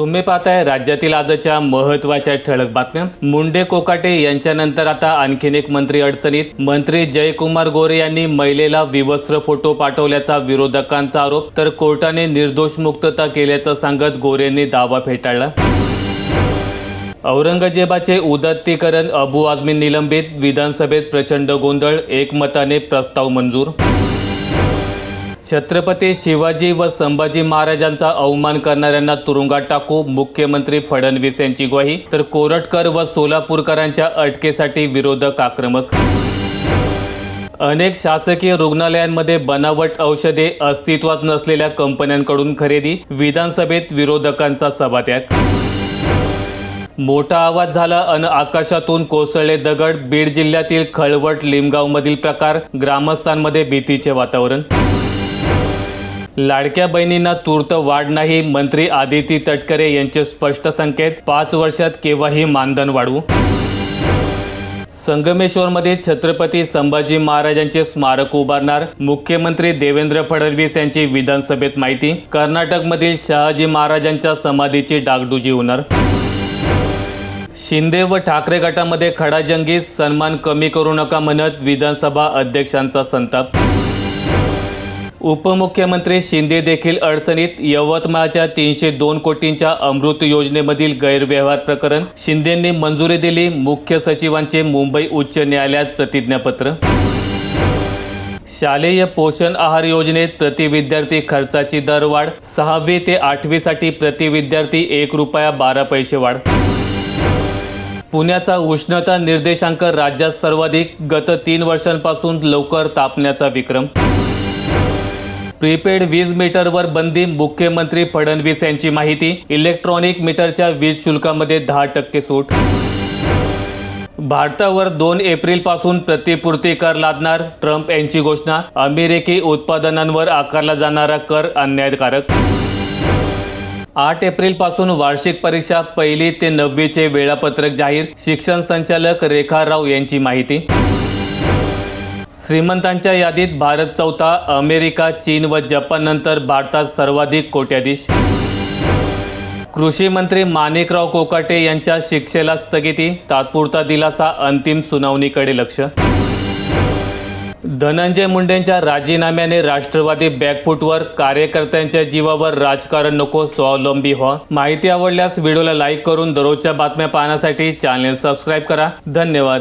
तुम्ही पाहताय राज्यातील आजच्या महत्त्वाच्या ठळक बातम्या. मुंडे कोकाटे यांच्यानंतर आता आणखीन एक मंत्री अडचणीत. मंत्री जयकुमार गोरे यांनी महिलेला विवस्त्र फोटो पाठवल्याचा विरोधकांचा आरोप. तर कोर्टाने निर्दोष मुक्तता केल्याचं सांगत गोरेंनी दावा फेटाळला. औरंगजेबाचे उदात्तीकरण अबू आझमी निलंबित. विधानसभेत प्रचंड गोंधळ एकमताने प्रस्ताव मंजूर. छत्रपती शिवाजी व संभाजी महाराजांचा अवमान करणाऱ्यांना तुरुंगात टाकू मुख्यमंत्री फडणवीस यांची ग्वाही तर कोरटकर व सोलापूरकरांच्या अटकेसाठी विरोधक आक्रमक. अनेक शासकीय रुग्णालयांमध्ये बनावट औषधे अस्तित्वात नसलेल्या कंपन्यांकडून खरेदी विधानसभेत विरोधकांचा सभात्याग. मोठा आवाज झाला अन आकाशातून कोसळले दगड बीड जिल्ह्यातील खळवट लिमगावमधील प्रकार ग्रामस्थांमध्ये भीतीचे वातावरण. लाडक्या बहिणींना तूर्त वाढ नाही मंत्री आदिती तटकरे यांचे स्पष्ट संकेत पाच वर्षात केव्हाही मानधन वाढवू? संगमेश्वरमध्ये छत्रपती संभाजी महाराजांचे स्मारक उभारणार मुख्यमंत्री देवेंद्र फडणवीस यांची विधानसभेत माहिती कर्नाटकमधील शहाजी महाराजांच्या समाधीची डागडुजी होणार शिंदे व ठाकरे गटामध्ये खडाजंगी सन्मान कमी करू नका म्हणत विधानसभा अध्यक्षांचा संताप. उपमुख्यमंत्री शिंदे देखील अडचणीत यवतमाळच्या तीनशे दोन कोटींच्या अमृत योजनेमधील गैरव्यवहार प्रकरण शिंदेंनी मंजुरी दिली. मुख्य सचिवांचे मुंबई उच्च न्यायालयात प्रतिज्ञापत्र. शालेय पोषण आहार योजनेत प्रति विद्यार्थी खर्चाची दरवाढ सहावी ते आठवीसाठी प्रति विद्यार्थी एक रुपया बारा पैसे वाढ. पुण्याचा उष्णता निर्देशांक राज्यात सर्वाधिक. गत तीन वर्षांपासून लवकर तापण्याचा विक्रम. प्रीपेड वीज मीटरवर बंदी मुख्यमंत्री फडणवीस यांची माहिती इलेक्ट्रॉनिक मीटरच्या वीज शुल्कामध्ये दहा टक्के सूट. भारतावर दोन एप्रिलपासून प्रतिपूर्ती कर लादणार ट्रम्प यांची घोषणा अमेरिकी उत्पादनांवर आकारला जाणारा कर अन्यायकारक. आठ एप्रिलपासून वार्षिक परीक्षा पहिली ते नववीचे वेळापत्रक जाहीर शिक्षण संचालक रेखा राव यांची माहिती. श्रीमंतांच्या यादीत भारत चौथा अमेरिका चीन व जपाननंतर भारतात सर्वाधिक कोट्याधीश. कृषी मंत्री माणिकराव कोकाटे यांच्या शिक्षेला स्थगिती तात्पुरता दिलासा अंतिम सुनावणीकडे लक्ष. धनंजय मुंडेंच्या राजीनाम्याने राष्ट्रवादी बॅकफुटवर कार्यकर्त्यांच्या जीवावर राजकारण नको स्वावलंबी व्हा. माहिती आवडल्यास व्हिडिओला लाईक करून दररोजच्या बातम्या पाहण्यासाठी चॅनल सबस्क्राईब करा. धन्यवाद.